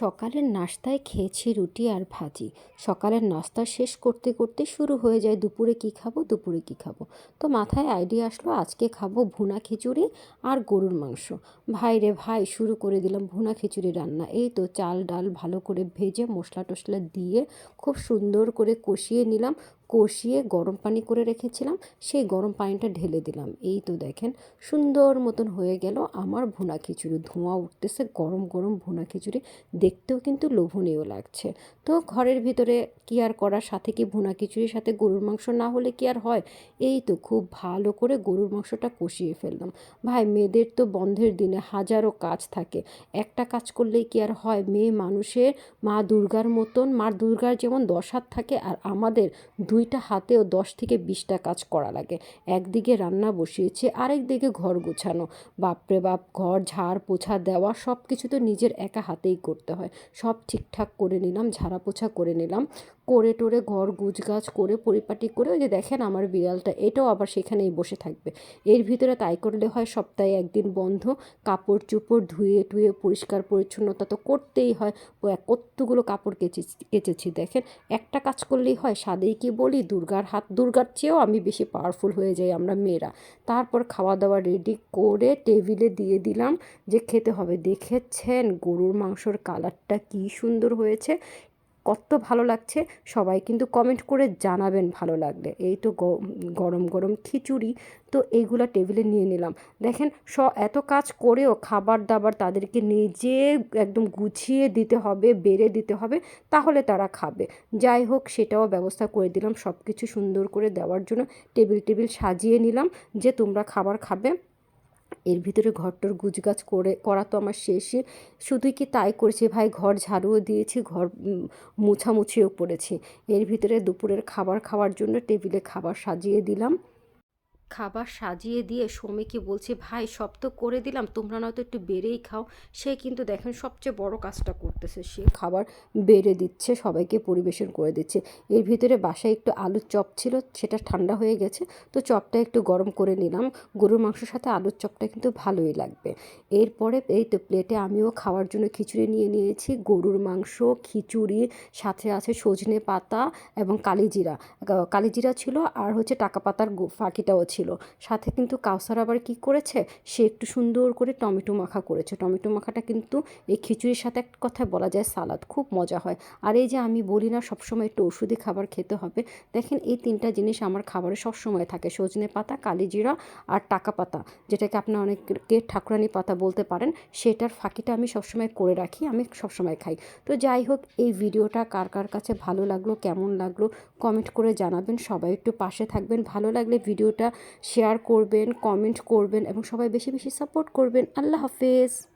সকালের নাস্তায় খেয়েছি রুটি আর ভাজি। সকালের নাস্তা শেষ করতে করতে শুরু হয়ে যায়, দুপুরে কি খাব, দুপুরে কি খাব। তো মাথায় আইডিয়া আসলো, আজকে খাব ভুনা খিচুড়ি আর গরুর মাংস। ভাই রে ভাই, শুরু করে দিলাম ভুনা খিচুড়ি রান্না। এই তো চাল, ডাল ভালো করে ভেজে মশলা টশলা দিয়ে খুব সুন্দর করে কষিয়ে নিলাম। কষিয়ে গরম পানি করে রেখেছিলাম, সেই গরম পানিটা ঢেলে দিলাম। এই তো দেখেন, সুন্দর মতন হয়ে গেল আমার ভুনা খিচুড়ি। ধোঁয়া উঠতেছে, গরম গরম ভুনা খিচুড়ি। দেখতেও কিন্তু লোভনীয় লাগছে। তো ঘরের ভিতরে কি আর করার? সাথে কি ভুনা খিচুড়ির সাথে গরুর মাংস না হলে কি আর হয়? এই তো খুব ভালো করে গরুর মাংসটা কষিয়ে ফেললাম। ভাই, মেয়েদের তো বন্ধের দিনে হাজারো কাজ থাকে। একটা কাজ করলেই কি আর হয়? মেয়ে মানুষের মা দুর্গার মতন মা দুর্গার যেমন দশ হাত থাকে আর আমাদের দুইটা হাতেও দশ থেকে বিশটা কাজ করা লাগে। একদিকে রান্না বসিয়েছে, আরেক দিকে ঘর গোছানো। বাপরে বাপ, ঘর, ঝাড়, পোছা, দেওয়া সব কিছু তো নিজের একা হাতেই করতে হয়। সব ঠিকঠাক করে নিলাম, ঝাড়া পোছা করে নিলাম। করে টোরে ঘর, গুছগাছ করে, পরিপাটি করে, ওই যে দেখেন আমার বিড়ালটা, এটাও আবার সেখানেই বসে থাকবে। এর ভিতরে তাই করলে হয়, সপ্তাহে একদিন বন্ধ কাপড় চোপড় ধুয়ে টুয়ে পরিষ্কার পরিচ্ছন্নতা তো করতেই হয়, ও কতগুলো কাপড় কেচেছি কেচেছি, দেখেন। একটা কাজ করলেই হয়, সাদেই কি বলি, দুর্গার হাত, দুর্গার চেয়েও আমি বেশি পাওয়ারফুল হয়ে যাই আমরা মেয়েরা। তারপর খাওয়া দাওয়া রেডি করে টেবিলে দিয়ে দিলাম, যে খেতে হবে। দেখেছেন গরুর মাংসর কালারটা কি সুন্দর হয়েছে। কত ভালো লাগছে, সবাই কিন্তু কমেন্ট করে জানাবেন ভালো লাগলে। এই তো গরম গরম খিচুড়ি, তো এইগুলো টেবিলে নিয়ে নিলাম। দেখেন, স, এত কাজ করেও খাবার দাবার তাদেরকে নিজে একদম গুছিয়ে দিতে হবে, বেড়ে দিতে হবে, তাহলে তারা খাবে। যাই হোক, সেটাও ব্যবস্থা করে দিলাম সব কিছু সুন্দর করে দেওয়ার জন্য। টেবিল টেবিল সাজিয়ে নিলাম যে তোমরা খাবার খাবে। এর ভিতরে ঘরটর গুজগাছ করে, করা তো আমার শেষে শুধুই কি তাই করেছি? ভাই, ঘর ঝাড়ুও দিয়েছি, ঘর মোছামুছিও করেছি। এর ভিতরে দুপুরের খাবার খাওয়ার জন্য টেবিলে খাবার সাজিয়ে দিলাম। খাবার সাজিয়ে দিয়ে সৌমিকে বলছে, ভাই, সব তো করে দিলাম, তোমরা নয়তো একটু বেড়েই খাও। সে কিন্তু দেখেন সবচেয়ে বড় কাজটা করতেছে, সে খাবার বেড়ে দিচ্ছে, সবাইকে পরিবেশন করে দিচ্ছে। এর ভিতরে বাসায় একটু আলুর চপ ছিল, সেটা ঠান্ডা হয়ে গেছে, তো চপটা একটু গরম করে নিলাম। গরুর মাংসের সাথে আলুর চপটা কিন্তু ভালোই লাগবে। এরপরে এই তো প্লেটে আমিও খাওয়ার জন্য খিচুড়ি নিয়ে নিয়েছি, গরুর মাংস, খিচুড়ি, সাথে আছে সজনে পাতা এবং কালিজিরা। কালিজিরা ছিল আর হচ্ছে টাকা পাতার ফাঁকিটাও ছিল। ছিল। সাথে কিন্তু কাউসার আবার কি করেছে? সে একটু সুন্দর করে টমেটো মাখা করেছে। টমেটো মাখাটা কিন্তু এই খিচুড়ির সাথে এক কথায় বলা যায়, সালাদ। খুব মজা হয়। আর এই যে আমি বলি না, সবসময় একটু ওষুধি খাবার খেতে হবে। দেখেন এই তিনটা জিনিস আমার খাবারে সবসময় থাকে। সজনে পাতা কালিজিরা আর টাকা পাতা, যেটাকে আপনি অনেকে ঠাকুরানি পাতা বলতে পারেন, সেটার ফাঁকিটা আমি সবসময় করে রাখি, আমি সবসময় খাই। তো যাই হোক, এই ভিডিওটা কার কার কাছে ভালো লাগল, কেমন লাগল, কমেন্ট করে জানাবেন। সবাই একটু পাশে থাকবেন। ভালো লাগলে ভিডিওটা শেয়ার করবেন কমেন্ট করবেন এবং সবাই বেশি বেশি সাপোর্ট করবেন। আল্লাহ হাফেজ।